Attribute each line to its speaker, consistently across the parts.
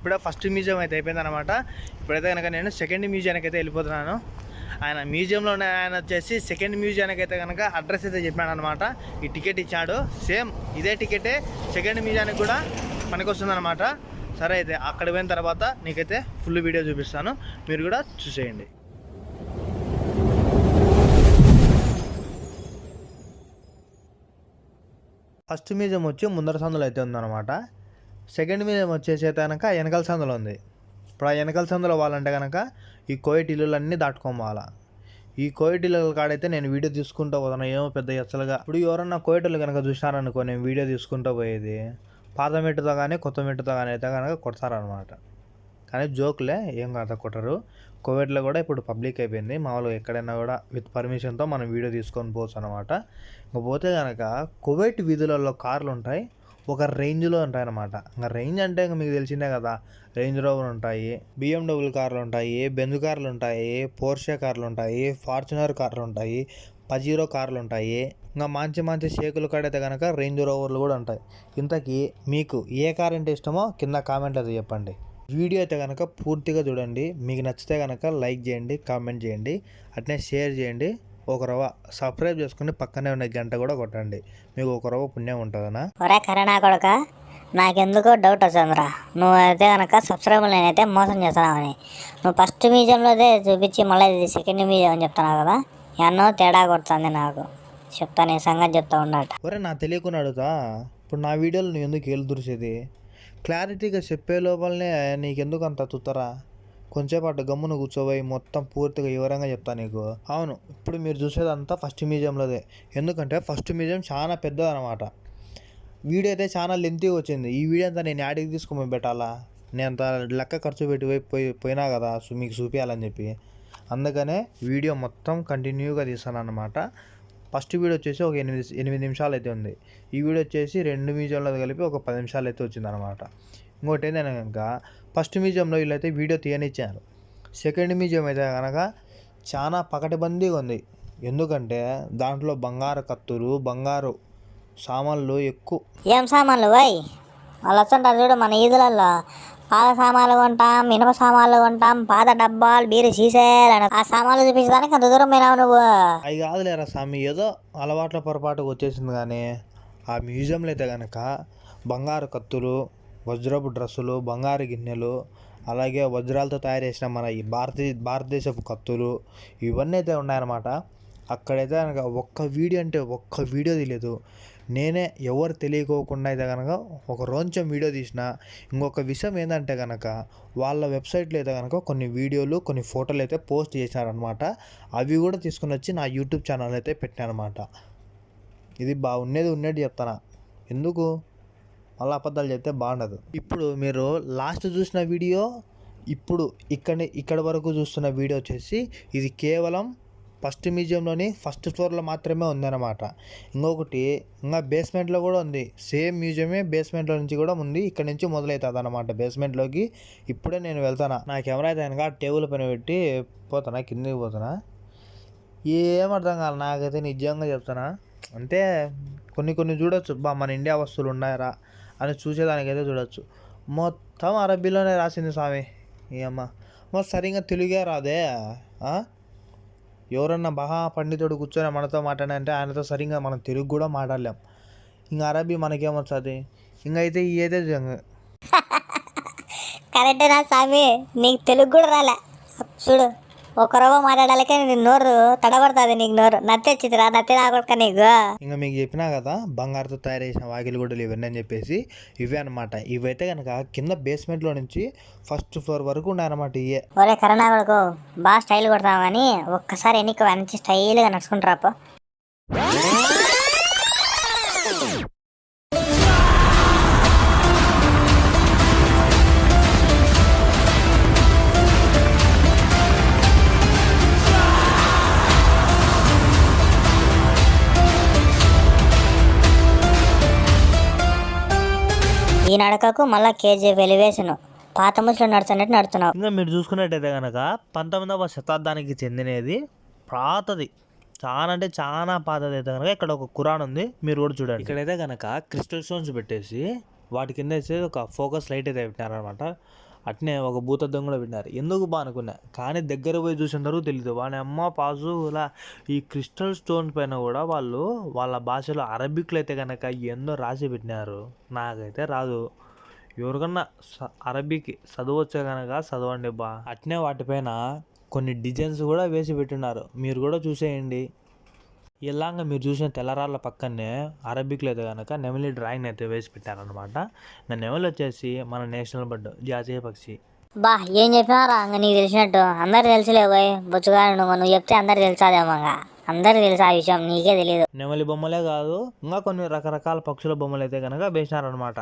Speaker 1: ఇప్పుడే first museum అయితే అయిపోయింది అనమాట ఇప్పుడైతే కనుక నేను సెకండ్ మ్యూజియానికి అయితే వెళ్ళిపోతున్నాను. ఆయన మ్యూజియంలో ఉన్న ఆయన వచ్చేసి సెకండ్ మ్యూజియానికి అయితే కనుక అడ్రస్ అయితే చెప్పాడు అనమాట ఈ టికెట్ ఇచ్చాడు. సేమ్ ఇదే టికెటే సెకండ్ మ్యూజియానికి కూడా పనికొస్తుందనమాట సరే అయితే అక్కడ పోయిన తర్వాత నీకైతే ఫుల్ వీడియో చూపిస్తాను. మీరు కూడా చూసేయండి. ఫస్ట్ మ్యూజియం వచ్చి ముందర సందులో అయితే ఉందన్నమాట. సెకండ్ మ్యూజియం వచ్చేసి అయితే కనుక వెనకాల సందులో ఉంది. ఇప్పుడు ఆ వెనకాల సందులో పోవాలంటే కనుక ఈ కోయిట్ ఇల్లులన్నీ దాటుకోవాలా ఈ కోయిట్ ఇల్లుల కాడైతే నేను వీడియో తీసుకుంటూ పోతాను ఏమో పెద్ద ఎచ్చలుగా. ఇప్పుడు ఎవరన్నా కోయిటలు కనుక చూసినారనుకో నేను వీడియో తీసుకుంటూ పోయేది పాత మెట్టుతో కానీ కొత్త మెట్టుతో కానీ అయితే కనుక కొడతారనమాట కానీ జోకులే ఏం కాదు కొట్టరు. కోవిడ్లో కూడా ఇప్పుడు పబ్లిక్ అయిపోయింది. మామూలుగా ఎక్కడైనా కూడా విత్ పర్మిషన్తో మనం వీడియో తీసుకొని పోవచ్చు అనమాట ఇంకా పోతే కనుక కోవిడ్ వీధులలో కార్లు ఉంటాయి ఒక రేంజ్లో ఉంటాయి అన్నమాట ఇంకా రేంజ్ అంటే ఇంకా మీకు తెలిసిందే కదా. రేంజ్ రోవర్ ఉంటాయి బిఎండబ్ల్యూ కార్లు ఉంటాయి బెంజ్ కార్లు ఉంటాయి పోర్షే కార్లు ఉంటాయి ఫార్చునర్ కార్లు ఉంటాయి పజీరో కార్లు ఉంటాయి. ఇంకా మంచి మంచి షేకులు కాడైతే కనుక రేంజ్ రోవర్లు కూడా ఉంటాయి. ఇంతకీ మీకు ఏ కార్ అంటే ఇష్టమో కింద కామెంట్ అది చెప్పండి. వీడియో అయితే కనుక పూర్తిగా చూడండి. మీకు నచ్చితే కనుక లైక్ చేయండి కామెంట్ చేయండి. అట్నే షేర్ చేయండి. ఒక రవ్వ సబ్స్క్రైబ్ చేసుకుని పక్కనే ఉన్న గంట కూడా కొట్టండి. మీకు ఒక రవ్వ పుణ్యం ఉంటుందనా?
Speaker 2: ఒరే కరోనా కొడక నాకెందుకో డౌట్ వచ్చిందిరా నువ్వైతే కనుక సబ్స్క్రైబర్ నేనైతే మోసం చేస్తున్నావని. నువ్వు ఫస్ట్ మ్యూజియంలో చూపించి మళ్ళీ ఇది సెకండ్ మ్యూజియం అని చెప్తున్నావు కదా. ఎన్నో తేడా కొడుతుంది నాకు. చెప్తా నీ సంగతి చెప్తా ఉండట
Speaker 1: ఒరే నా తెలియకుండా అడుగుతా. ఇప్పుడు నా వీడియోలు నువ్వు ఎందుకు ఏళ్ళు దురిసేది? క్లారిటీగా చెప్పే లోపలనే నీకెందుకు అంత తుత్తరా? కొంచెంసేపు అటు గమ్మున కూర్చోబోయి మొత్తం పూర్తిగా వివరంగా చెప్తాను నీకు. అవును ఇప్పుడు మీరు చూసేదంతా ఫస్ట్ మ్యూజియంలోదే. ఎందుకంటే ఫస్ట్ మ్యూజియం చాలా పెద్దది అనమాట వీడియో అయితే చాలా లెంతీగా వచ్చింది. ఈ వీడియో అంతా నేను యాడికి తీసుకుని పెట్టాలా? నేను అంత లెక్క ఖర్చు పెట్టి పోయి పోయినా కదా సో మీకు చూపించాలని చెప్పి. అందుకనే వీడియో మొత్తం కంటిన్యూగా తీస్తాను అనమాట ఫస్ట్ వీడియో వచ్చేసి ఒక ఎనిమిది ఎనిమిది నిమిషాలు అయితే ఉంది. ఈ వీడియో వచ్చేసి రెండు మ్యూజియంలో కలిపి ఒక పది నిమిషాలు అయితే వచ్చింది అనమాట ఇంకోటి ఏంటంటే కనుక ఫస్ట్ మ్యూజియంలో వీళ్ళైతే వీడియో తీయనిచ్చారు. సెకండ్ మ్యూజియం అయితే కనుక చాలా పకటిబందీగా ఉంది ఎందుకంటే దాంట్లో బంగారు కత్తులు బంగారు సామాన్లు ఎక్కువ.
Speaker 2: ఏం సామాన్లు పోయ్ వాళ్ళు వస్తుంటారు చూడు మన ఈదులలో పాత సామాన్లు కొంటాం ఇనుప సామాన్లు కొంటాం పాత డబ్బాలు బీరు సీసేయాలని ఆ సామాన్లు చూపించడానికి అంత దూరం పోయినావు నువ్వు.
Speaker 1: అవి కాదులేరా స్వామి ఏదో అలవాట్ల పొరపాటుకు వచ్చేసింది కానీ ఆ మ్యూజియంలో అయితే కనుక బంగారు కత్తులు వజ్రపు డ్రస్సులు బంగారు గిన్నెలు అలాగే వజ్రాలతో తయారు చేసిన మన ఈ భారతీయ భారతదేశపు కత్తులు ఇవన్నీ అయితే ఉన్నాయన్నమాట. అక్కడైతే కనుక ఒక్క వీడియో అంటే ఒక్క వీడియో తెలియదు నేనే ఎవరు తెలియకోకుండా అయితే కనుక ఒక రోజం వీడియో తీసిన. ఇంకొక విషయం ఏంటంటే కనుక వాళ్ళ వెబ్సైట్లో అయితే కనుక కొన్ని వీడియోలు కొన్ని ఫోటోలు అయితే పోస్ట్ చేశారనమాట అవి కూడా తీసుకుని వచ్చి నా యూట్యూబ్ ఛానల్ అయితే పెట్టానమాట ఇది బా ఉన్నది ఉన్నట్టు చెప్తాను? ఎందుకు? మళ్ళీ అబద్ధాలు చెప్తే బాగుండదు. ఇప్పుడు మీరు లాస్ట్ చూసిన వీడియో ఇప్పుడు ఇక్కడ ఇక్కడ వరకు చూస్తున్న వీడియో వచ్చేసి ఇది కేవలం ఫస్ట్ మ్యూజియంలోని ఫస్ట్ ఫ్లోర్లో మాత్రమే ఉందన్నమాట. ఇంకొకటి ఇంకా బేస్మెంట్లో కూడా ఉంది. సేమ్ మ్యూజియమే బేస్మెంట్లో నుంచి కూడా ఉంది. ఇక్కడ నుంచి మొదలవుతుంది అనమాట బేస్మెంట్లోకి ఇప్పుడే నేను వెళ్తానా. నా కెమెరా అయితే కనుక టేబుల్ పైన పెట్టి పోతానా కిందకి పోతానా? ఏం అర్థం కాదు నాకైతే నిజంగా చెప్తానా? అంటే కొన్ని కొన్ని చూడొచ్చు. బా మన ఇండియా వస్తువులు ఉన్నాయరా? అని చూసేదానికైతే చూడొచ్చు. మొత్తం అరబీలోనే రాసింది స్వామి ఈ అమ్మ. మరి సరిగా తెలుగే రాదే? ఎవరన్నా మహా పండితుడు కూర్చొని మనతో మాట్లాడంటే ఆయనతో సరిగ్గా మనం తెలుగు కూడా మాట్లాడలేం. ఇంకా అరబీ మనకేమొస్తుంది ఇంకా అయితే ఏదే
Speaker 2: కరెక్టేనా స్వామి నీకు తెలుగు కూడా రాలే. చూడు. ఒక రవ్వ మాట్లాడాలకే నీ నోరు తడబడుతుంది నీకు నోరు. నత్తెచ్చిదిరా నత్తి రాకొడక నీకు.
Speaker 1: ఇంకా మీకు చెప్పినా కదా బంగారుతో తయారు చేసిన వాకిలి గుడ్డలు ఇవన్నీ అని చెప్పేసి ఇవే అనమాట ఇవైతే కనుక కింద బేస్మెంట్లో నుంచి ఫస్ట్ ఫ్లోర్ వరకు ఉన్నాయన్నమాట ఇవే
Speaker 2: ఒరే కరోనా కొడుకు బాగా స్టైల్ కొడతామని ఒక్కసారి ఎన్నిక మంచి స్టైల్గా నడుచుకుంటారా నడకకు మళ్ళా కేజీ వెలివేషన్ పాత ముసలు నడుచున్నట్టు నడుతున్నావు
Speaker 1: ఇంకా మీరు చూసుకున్నట్టయితే కనుక పంతొమ్మిదవ శతాబ్దానికి చెందినది పాతది. చాలా అంటే చాలా పాతది అయితే కనుక ఇక్కడ ఒక కురాన్ ఉంది. మీరు కూడా చూడండి. ఇక్కడైతే కనుక క్రిస్టల్ స్టోన్స్ పెట్టేసి వాటి కింద ఒక ఫోకస్ లైట్ అయితే పెట్టారనమాట అట్నే ఒక భూతద్దం కూడా పెట్టినారు ఎందుకు బా అనుకున్నా? కానీ దగ్గర పోయి చూసిన తర్వాత తెలియదు వాని అమ్మ పాజు ఇలా ఈ క్రిస్టల్ స్టోన్ పైన కూడా వాళ్ళు వాళ్ళ భాషలో అరబిక్లో అయితే కనుక ఏందో రాసి పెట్టినారు. నాకైతే రాదు. ఎవరికన్నా అరబిక్ చదవచ్చు కనుక చదవండి బా. అట్నే వాటిపైన కొన్ని డిజైన్స్ కూడా వేసి పెట్టినారు. మీరు కూడా చూసేయండి. ఇలాగా మీరు చూసిన తెల్లరాళ్ళ పక్కనే అరబిక్లో అయితే కనుక నెమలి డ్రాయింగ్ అయితే వేసి పెట్టారనమాట నా నెమలి వచ్చేసి మన నేషనల్ బర్డ్ జాతీయ పక్షి.
Speaker 2: బా ఏం చెప్పినారా ఇంక నీకు తెలిసినట్టు. అందరికి తెలుసులే పోయి బొచ్చుగా నువ్వు నువ్వు చెప్తే అందరికి తెలుసాదేమో ఇంకా అందరికి తెలుసు ఆ విషయం నీకే తెలియదు
Speaker 1: నెమలి బొమ్మలే కాదు ఇంకా కొన్ని రకరకాల పక్షుల బొమ్మలు అయితే కనుక వేసినారనమాట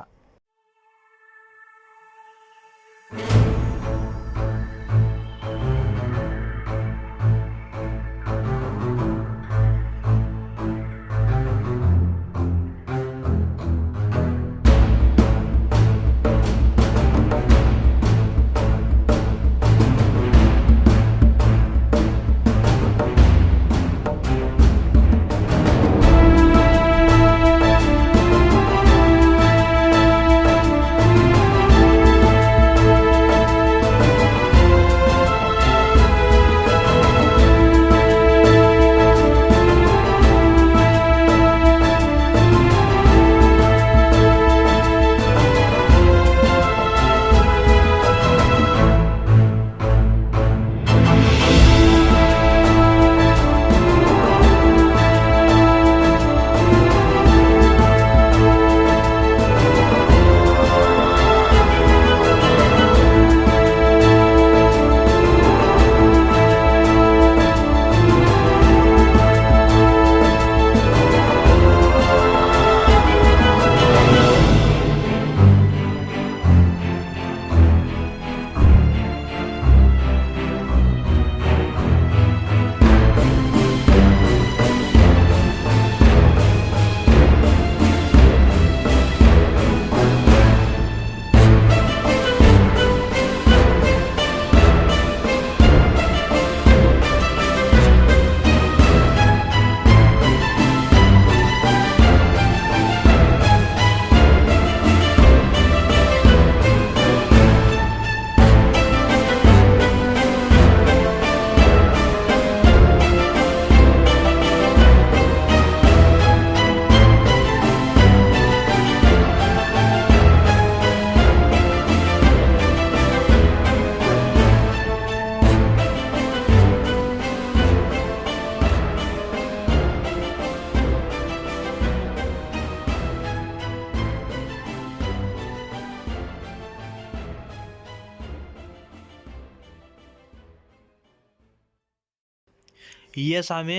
Speaker 1: ఇయ్యే స్వామి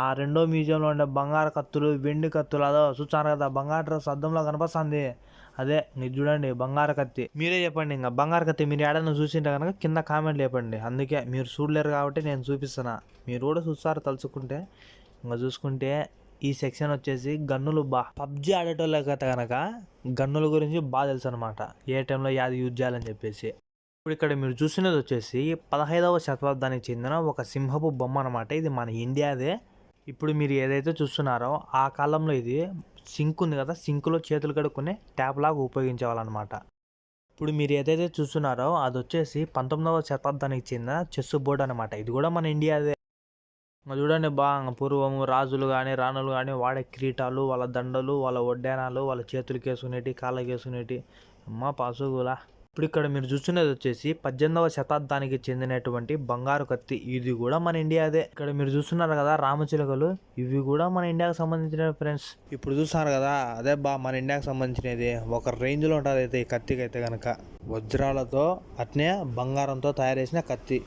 Speaker 1: ఆ రెండో మ్యూజియంలో ఉండే బంగారు కత్తులు వెండి కత్తులు అదో చూచాను కదా బంగారు డ్రెస్ అద్దంలో కనపస్తుంది అదే మీరు చూడండి బంగారు కత్తి. మీరే చెప్పండి ఇంకా బంగారు కత్తి మీరు ఏడన్నా చూసింటే కనుక కింద కామెంట్ చెప్పండి. అందుకే మీరు చూడలేరు కాబట్టి నేను చూపిస్తున్నా. మీరు కూడా చూస్తారు తలుచుకుంటే. ఇంకా చూసుకుంటే ఈ సెక్షన్ వచ్చేసి గన్నులు బా పబ్జి ఆడేటోళ్ళకైతే కనుక గన్నుల గురించి బాగా తెలుసు అనమాట ఏ టైంలో యాది యూజ్ చేయాలని చెప్పేసి. ఇప్పుడు ఇక్కడ మీరు చూసినది వచ్చేసి పదహైదవ శతాబ్దానికి చెందిన ఒక సింహపు బొమ్మ అనమాట ఇది మన ఇండియాదే. ఇప్పుడు మీరు ఏదైతే చూస్తున్నారో ఆ కాలంలో ఇది సింక్ ఉంది కదా సింక్లో చేతులు కడుక్కునే ట్యాప్ లాగా ఉపయోగించేవాళ్ళనమాట. ఇప్పుడు మీరు ఏదైతే చూస్తున్నారో అది వచ్చేసి పంతొమ్మిదవ శతాబ్దానికి చెందిన చెస్ బోర్డు అనమాట ఇది కూడా మన ఇండియాదే. చూడండి బాగా పూర్వము రాజులు కానీ రాణులు కానీ వాడే కిరీటాలు వాళ్ళ దండలు వాళ్ళ ఒడ్డానాలు వాళ్ళ చేతులు కేసుకునేటి కాళ్ళకి వేసుకునేటి అమ్మ పాసుగులా. ఇప్పుడు ఇక్కడ మీరు చూస్తున్నది వచ్చేసి పద్దెనిమిదవ శతాబ్దానికి చెందినటువంటి బంగారు కత్తి. ఇది కూడా మన ఇండియాదే ఇక్కడ మీరు చూస్తున్నారు కదా రామచిలుకలు ఇవి కూడా మన ఇండియాకి సంబంధించిన ఫ్రెండ్స్ ఇప్పుడు చూస్తున్నారు కదా అదే బా మన ఇండియాకి సంబంధించినది. ఒక రేంజ్లో ఉంటుంది అయితే ఈ కత్తికి అయితే కనుక వజ్రాలతో అట్నే బంగారంతో తయారు చేసిన కత్తి.